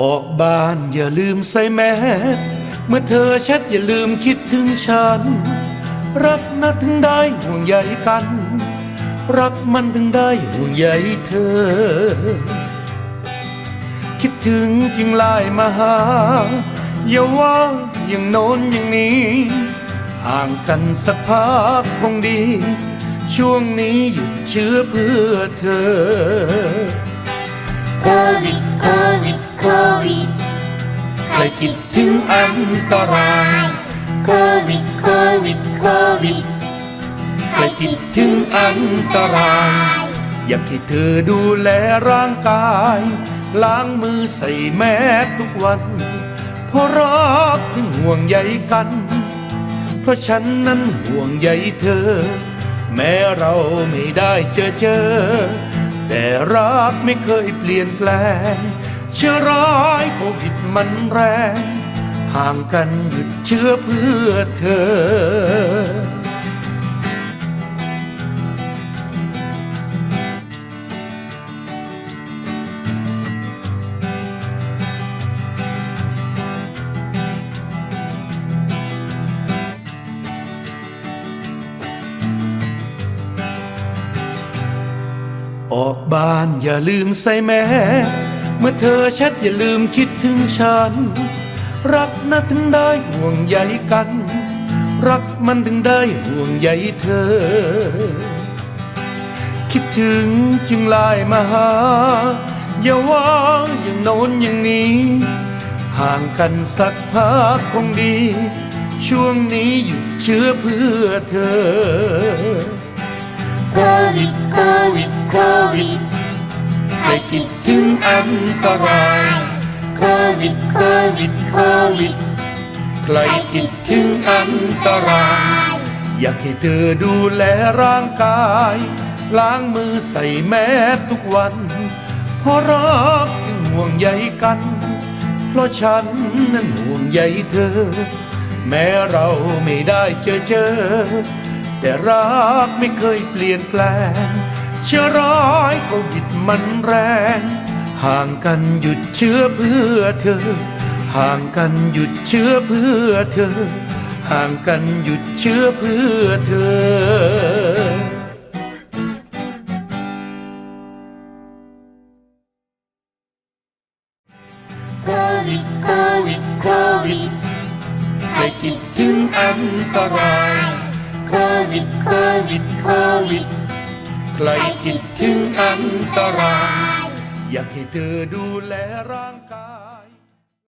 ออกบ้านอย่าลืมใส่แมสเมื่อเธอแชทอย่าลืมคิดถึงฉัน รักนะถึงได้ห่วงใยกัน รักมันถึงได้ห่วงใยเธอ คิดถึงจึงไลน์มาหา อย่าว่าอย่างโน้นอย่างนี้ ห่างกันสักพักคงดี ช่วงนี้หยุดเชื้อเพื่อเธอโควิดโควิด วิด ใครคิดถึงอันตราย โควิด โควิด โควิด ใครคิดถึงอันตราย อยากให้เธอดูแลร่างกาย ล้างมือใส่แมสทุกวันเพราะรักถึงห่วงใยกัน เพราะฉันนั้นห่วงใยเธอ แม้เราไม่ได้เจอเจอ แต่รักไม่เคยเปลี่ยนแปลง เชื้อร้ายโควิดมันแรง ห่างกันหยุดเชื้อเพื่อเธอ ออกบ้านอย่าลืมใส่แมส เมื่อเธอแชทอย่าลืมคิดถึงฉัน รักนะถึงได้ห่วงใยกัน รักมันถึงได้ห่วงใยเธอ คิดถึงจึงไลน์มาหา อย่าว่าอย่างโน้นอย่างนี้ ห่างกันสักพักคงดี ช่วงนี้หยุดเชื้อเพื่อเธอ โควิด โควิด โควิดใครคิด อันตรายโควิดโควิดโควิดใครคิดถึงอันตราย อยากให้เธอดูแลร่างกาย ล้างมือใส่แมสทุกวัน เพราะรักจึงห่วงใยกัน เพราะฉันนั้นห่วงใยเธอ แม้เราไม่ได้เจอเจอ แต่รักไม่เคยเปลี่ยนแปลงเชื้อร้ายโควิดมันแรง ห่างกันหยุดเชื้อเพื่อเธอ ห่างกันหยุดเชื้อเพื่อเธอ ห่างกันหยุดเชื้อเพื่อเธอโควิดโควิดโควิดใครคิดถึงอันตรายโควิดโควิดโควิดใครคิดถึงอันตราย อยากให้เธอดูแลร่าง